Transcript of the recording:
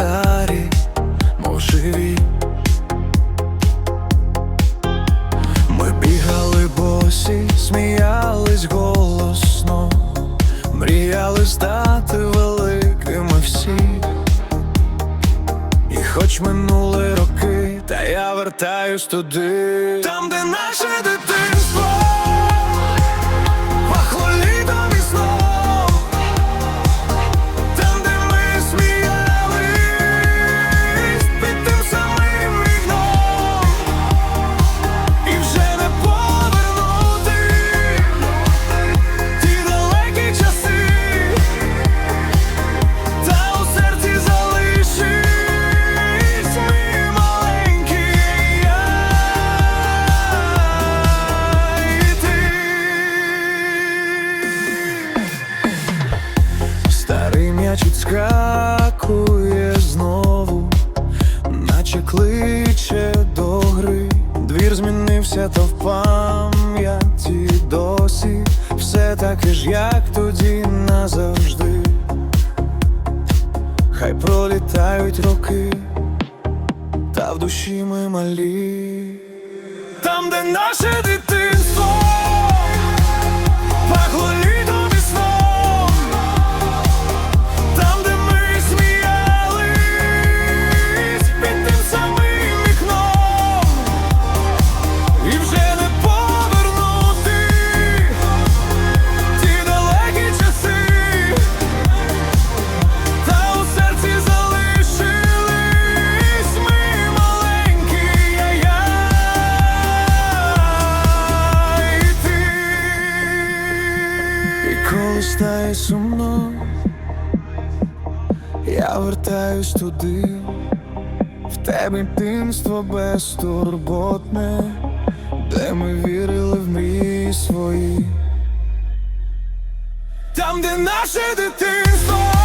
старі, мов живі Ми бігали босі, сміялись голосно, мріяли стати великими всі, і хоч минули роки, та я вертаюсь туди, там, де наше дитинство. Старий м'яч відскакує знову, наче кличе до гри. Двір змінився, то в пам'яті досі все таке ж, як тоді назавжди. Хай пролітають роки, та в душі ми малі. Там, де наше дитинство, пахло стає сумно, я вертаюсь туди, в тебе дитинство безтурботне, де ми вірили в мрії свої. Там, де наше дитинство.